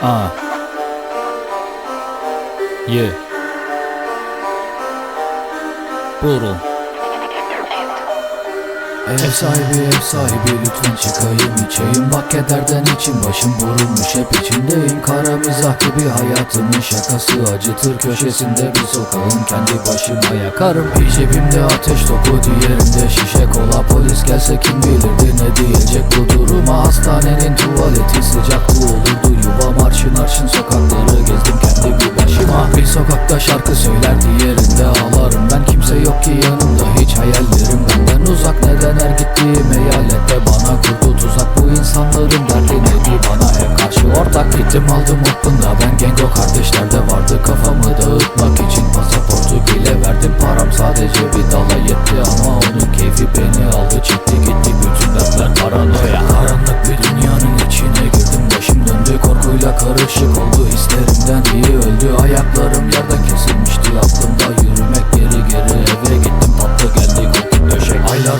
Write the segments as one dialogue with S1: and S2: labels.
S1: Ah. Yeah. Buyurun.
S2: Ev sahibi ev sahibi lütfen çıkayım içeyim Bak kederden içim başım vurulmuş hep içindeyim Kara mizah gibi hayatımın şakası acıtır Köşesinde bir sokağın kendi başıma yakarım Bir cebimde ateş topu diğerinde şişe kola Polis gelse kim bilirdi ne diyecek şarkı söyler diğerinde ağlarım. Ben kimse yok ki yanımda hiç hayallerim benden uzak Neden her gittiğim eyalette bana kurdu tuzak. Bu insanların derdi neydi? Bana hep karşı ortak Gittim aldım okulda ben gengo kardeşler de vardı Kafamı dağıtmak için pasaportu bile verdim. Param sadece bir dala yetti ama onun keyfi beni aldı. Çekti gitti bütün dertler paranoya. Karanlık bir dünyanın içine girdim. Başım döndü korkuyla karışık oldu Hislerimden iyi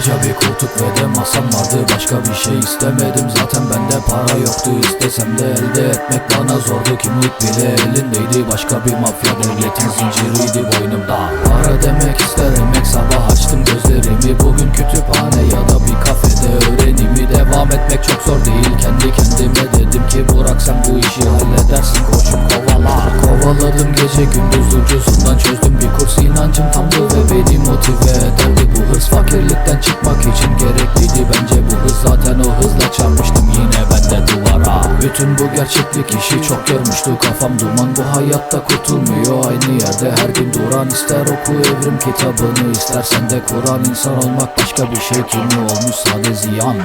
S2: Aylarca bir koltuk ve de masam vardı. Başka bir şey istemedim. Zaten bende para yoktu. İstesem de elde etmek bana zordu. Kimlik bile elindeydi. Başka bir mafya devletin zinciriydi boynumda. Para demek ister emek Sabah açtım gözlerimi. Bugün kütüphane ya da bir kafede öğrenimi. Devam etmek çok zor değil. Kendi kendime dedim ki Burak sen bu işi halledersin. Koşup kovala. Kovaladım gece gündüz ucuzundan çözdüm bir kurs. İnancım tamdı ve beni motive hırs çıkmak için gerekliydi Bence bu hız. Zaten o hızla çarpmıştım yine ben de duvara. Bütün bu gerçeklik işi çok görmüştü kafam. Duman Bu hayatta kurtulmuyor. Aynı yerde her gün duran ister oku evrim kitabını istersen de Kur'an. İnsan olmak başka bir şey. Kimi olmuş? Sade ziyan